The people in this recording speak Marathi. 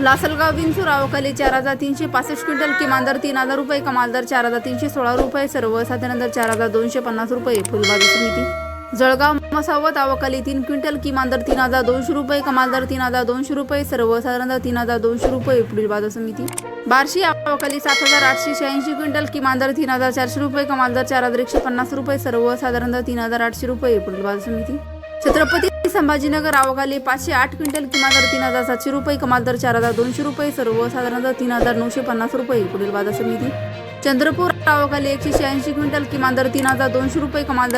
लासलगाव विंचूर आवकाली चार हजार तीनशे पासष्ट क्विंटल किमान दर तीन हजार रुपये कमाल दर चार हजार तीनशे सोळा रुपये सर्वसाधारण दर चार हजार दोनशे पन्नास रुपये फुलबाग समिती जळगाव मसावत आवकाली तीन क्विंटल किमान दर तीन हजार दोनशे रुपये कमाल दर तीन हजार दोनशे रुपये सर्वसाधारण दर तीन हजार दोनशे रुपये पुढील बाजार समिती बार्शी आवकाली सात हजार आठशे शहाऐंशी क्विंटल किमान दर तीन हजार चारशे रुपये कमाल दर चार हजार एकशे पन्नास रुपये सर्वसाधारण दर तीन हजार आठशे रुपये पुढील बाजार समिती छत्रपती संभाजीनगर आवकाली पाचशे आठ क्विंटल किमान दर तीन हजार सातशे रुपये कमाल दर चार हजार दोनशे रुपये सर्वसाधारण दर तीन हजार नऊशे पन्नास रुपये पुढील बाजार समिती. चंद्रपूर आवकाली एकशे शहाऐंशी क्विंटल किमान दर तीन हजार दोनशे रुपये कमाल दर